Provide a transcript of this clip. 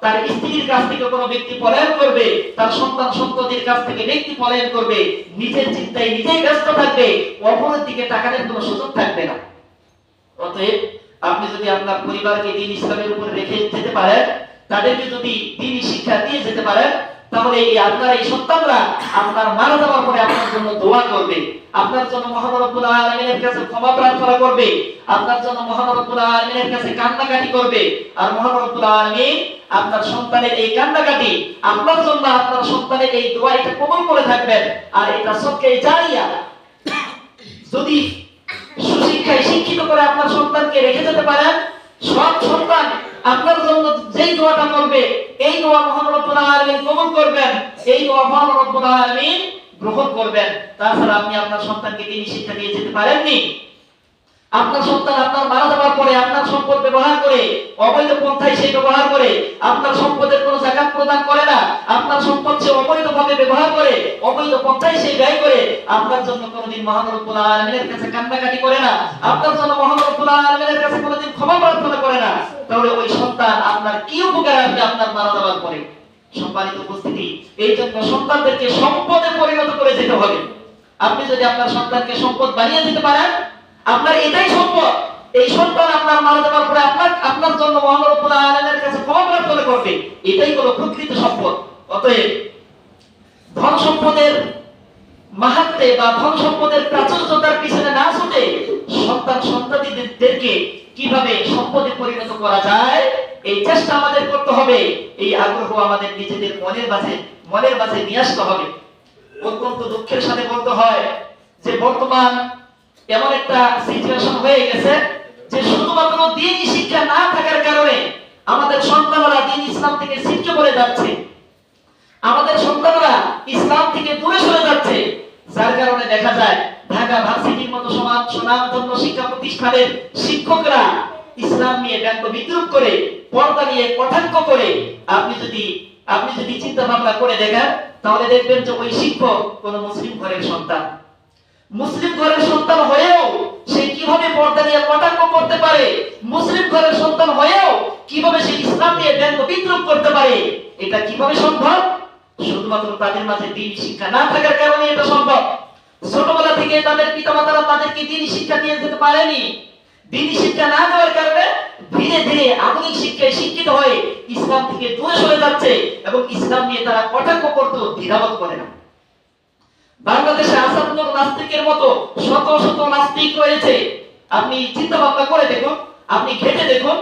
তার স্ত্রীর কাছ থেকে কোনো ব্যক্তি পলায়ন করবে, তার সন্তান সন্ততির কাছ থেকে ব্যক্তি পলায়ন করবে, নিজের চিন্তায় নিজেই ব্যস্ত থাকবে, অপরের দিকে টাকার কোনো সুযোগ থাকবে না। অতএব আপনি যদি আপনার পরিবারকে দিন ইসলামের উপরে রেখে যেতে পারেন, তাদেরকে যদি দিনই শিক্ষা দিয়ে যেতে পারেন তাহলে এই আপনার এই সন্তানরা আপনার মারা যাওয়ার পরে আপনার জন্য দোয়া করবে। আপনার জন্য মহান রব্বুল আলামিনের কাছে ক্ষমা প্রার্থনা করবে। আপনার জন্য মহান রব্বুল আলামিনের কাছে কান্নাকাটি করবে। আর মহান রব্বুল আলামিন আপনার সন্তানের এই কান্নাকাটি আপনার জন্য আপনার সন্তানের এই দোয়া এটা কবুল করে থাকবেন। আর এটা সবকে জারিয়া যদি সুশিক্ষায় শিক্ষিত করে আপনার সন্তানকে রেখে যেতে পারেন সব সন্তান আপনার জন্য যেই দোয়াটা করবে, এই দোয়া মহান রব্বুল কবুল করবেন। এই দোয়া মহান রব্বুল গ্রহণ করবেন। তাছাড়া আপনি আপনার সন্তানকে তিনি শিক্ষা দিয়ে যেতে পারেননি। আপনার সন্তান আপনার মারা যাওয়ার পরে আপনার সম্পদ ব্যবহার করে, অবৈধ পন্থায় সে ব্যবহার করে, আপনার সম্পদের কোনো জাকাত প্রদান করে না, আপনার সম্পদ সে অবৈধভাবে ব্যবহার করে, অবৈধ পন্থায় সে ব্যয় করে, আপনার জন্য কোনোদিন মহান রব্বুল আলামিনের কাছে কান্নাকাটি করে না। আপনার জন্য মহান রব্বুল আলামিনের কাছে কোনোদিন কি উপকার আসবে আপনার মারা যাওয়ার পরে? সম্মানিত উপস্থিতি, এই জন্য সন্তানদেরকে সম্পদে পরিণত করে যেতে হবে। আপনি যদি আপনার সন্তানকে সম্পদ বানিয়ে দিতে পারেন, আপনার এটাই সম্পদ। এই সন্তান আপনার মারা যাওয়ার পরে আপনার আপনার জন্য মহান রব্বুল কাছে ক্ষমা করবে। এটাই হলো প্রকৃত সম্পদ। অতএব ধন সম্পদের মাহাত্মে বা ধন সম্পদের প্রাচুর্যতার পিছনে না ছুটে সন্তান সন্ততিদেরকে কীভাবে সম্পদে পরিণত করা যায় এই চেষ্টা আমাদের করতে হবে, এই আগ্রহ আমাদের নিজেদের মনের মাঝে মনের মাঝে নিয়ে আসতে হবে। অত্যন্ত দুঃখের সাথে বলতে হয় যে বর্তমান এমন একটা সিচুয়েশন হয়ে গেছে যে শুধুমাত্র দিনই শিক্ষা না থাকার কারণে আমাদের সন্তানরা দিন ইসলাম থেকে ছিটকে পড়ে যাচ্ছে। আমাদের সন্তানরা ইসলাম থেকে দূরে সরে যাচ্ছে। যার কারণে দেখা যায় ঢাকা ভার্সিটির মতো সমাজ, সুনামধন্য শিক্ষা প্রতিষ্ঠানের শিক্ষকরা ইসলাম নিয়ে ব্যঙ্গ বিদ্রুপ করে, পর্দা নিয়ে কটাক্ষ করে, আপনি যদি আপনি যদি চিন্তা ভাবনা করে দেখেন, তাহলে দেখবেন যে ওই শিক্ষক কোন মুসলিম ঘরের সন্তান। মুসলিম ঘরের সন্তান হয়েও সে কীভাবে পর্দা নিয়ে কটাক্ষ করতে পারে, মুসলিম ঘরের সন্তান হয়েও কীভাবে সে ইসলাম নিয়ে ব্যঙ্গ বিদ্রুপ করতে পারে, এটা কীভাবে সম্ভব? শুধুমাত্র তাদের মাঝে দিন শিক্ষা না থাকার কারণে এটা সম্ভব। ছোটবেলা থেকে তাদের পিতামাতারা তাদেরকে দিন শিক্ষা দিয়ে যেতে পারেনি। দিন শিক্ষা না আধুনিক শিক্ষায় শিক্ষিত হয়ে ইসলাম থেকে দূরে সরে যাচ্ছে এবং ইসলাম নিয়ে তারা কটাক্ষ করতে দ্বিধাবোধ করে না। বাংলাদেশে আসাদুল্লাহ নাস্তিকের মতো শত শত নাস্তিক রয়েছে। আপনি চিন্তা ভাবনা করে দেখুন, আপনি ঘেটে দেখুন